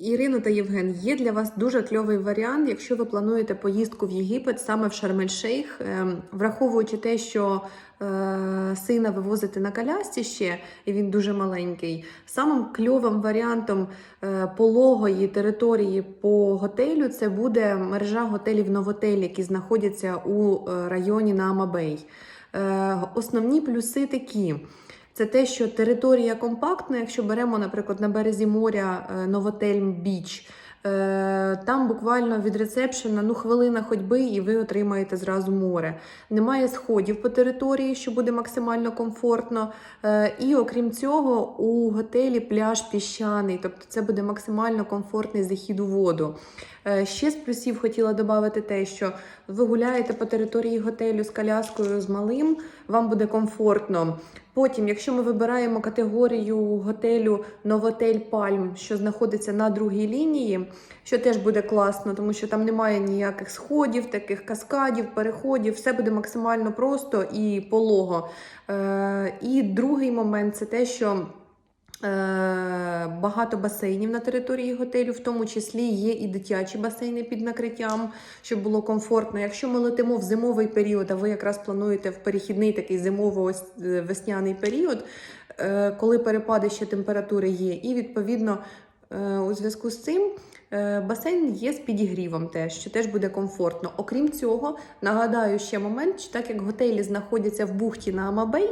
Ірина та Євген, є для вас дуже кльовий варіант, якщо ви плануєте поїздку в Єгипет саме в Шарм-ель-Шейх, ем, враховуючи те, що е, сина вивозити на колясці ще, і він дуже маленький. Самим кльовим варіантом е, пологої території по готелю це буде мережа готелів Новотель, які знаходяться у е, районі на Амабей. Основні плюси такі. Це те, що територія компактна. Якщо беремо, наприклад, на березі моря е, Новотель Біч, е, там буквально від ресепшена ну, хвилина ходьби, і ви отримаєте зразу море. Немає сходів по території, що буде максимально комфортно. Е, І окрім цього, у готелі пляж піщаний, тобто це буде максимально комфортний захід у воду. Ще з плюсів хотіла додати те, що ви гуляєте по території готелю з коляскою з малим, вам буде комфортно. Потім, якщо ми вибираємо категорію готелю Новотель Пальм, що знаходиться на другій лінії, що теж буде класно, тому що там немає ніяких сходів, таких каскадів, переходів, все буде максимально просто і полого. Е, І другий момент це те, що. Е, Багато басейнів на території готелю, в тому числі є і дитячі басейни під накриттям, щоб було комфортно. Якщо ми летимо в зимовий період, а ви якраз плануєте в перехідний такий зимово-весняний період, е, коли перепади ще температури є, і відповідно е, у зв'язку з цим. е, Басейн є з підігрівом теж, що теж буде комфортно. Окрім цього, нагадаю ще момент, що так як готелі знаходяться в бухті на Амабей,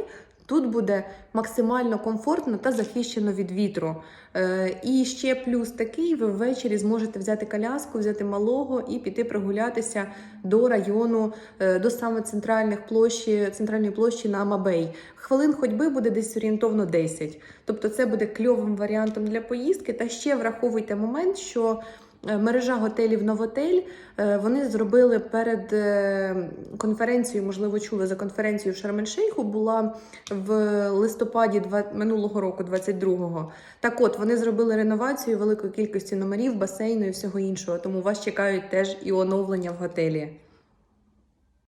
Тут буде максимально комфортно та захищено від вітру. Е, і ще плюс такий: ви ввечері зможете взяти коляску, взяти малого і піти прогулятися до району, е, до саме центральних площі, центральної площі на Амабей. Хвилин ходьби буде десь орієнтовно 10. Тобто, це буде кльовим варіантом для поїздки. Та ще враховуйте момент, що. Е, Мережа готелів Новотель е, вони зробили перед е, конференцією, можливо, чули за конференцією в Шарм-ель-Шейху, була в листопаді минулого року, 22-го. Так от вони зробили реновацію великої кількості номерів, басейну і всього іншого. Тому вас чекають теж і оновлення в готелі.